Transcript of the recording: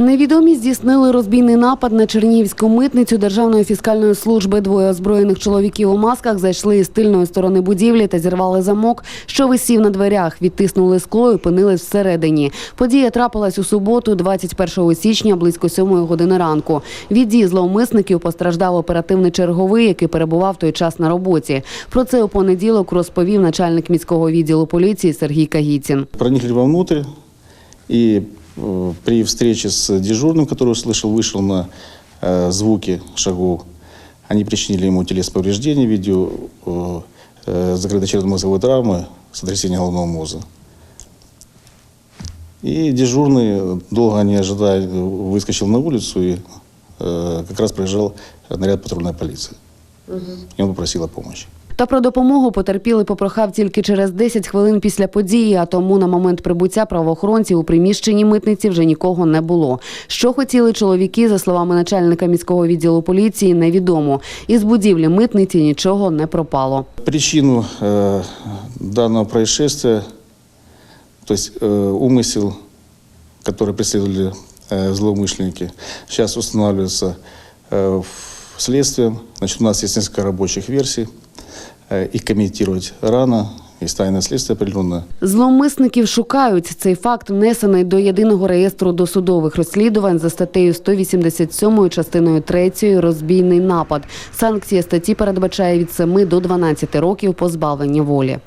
Невідомі здійснили розбійний напад на Чернігівську митницю Державної фіскальної служби. Двоє озброєних чоловіків у масках зайшли із тильної сторони будівлі та зірвали замок, що висів на дверях. Відтиснули скло і опинились всередині. Подія трапилась у суботу, 21 січня, близько 7 години ранку. Від дій зловмисників постраждав оперативний черговий, який перебував той час на роботі. Про це у понеділок розповів начальник міського відділу поліції Сергій Кагіцін. проникли вовнутрь и э, при встрече с дежурным, который услышал, вышел на э, звуки шагов, они причинили ему телесные повреждения в виде э, э, черепно-мозговой травмы, сотрясения головного мозга. И дежурный, долго не ожидая, выскочил на улицу и э, как раз проезжал наряд патрульной полиции. И он попросил о помощи. Та про допомогу потерпіли попрохав тільки через 10 хвилин після події, а тому на момент прибуття правоохоронців у приміщенні митниці вже нікого не було. Що хотіли чоловіки, за словами начальника міського відділу поліції, невідомо. Із будівлі митниці нічого не пропало. Причину э, данного происшествия, то есть э, умысел, который преследовали э, злоумышленники, сейчас устанавливается э, в- следствием. Значит, у нас есть несколько рабочих версий. Э, их комментировать рано, І стайне слідство определенное. Зловмисників шукають. Цей факт внесений до єдиного реєстру досудових розслідувань за статтею 187 частиною 3 розбійний напад. Санкція статті передбачає від 7 до 12 років позбавлення волі.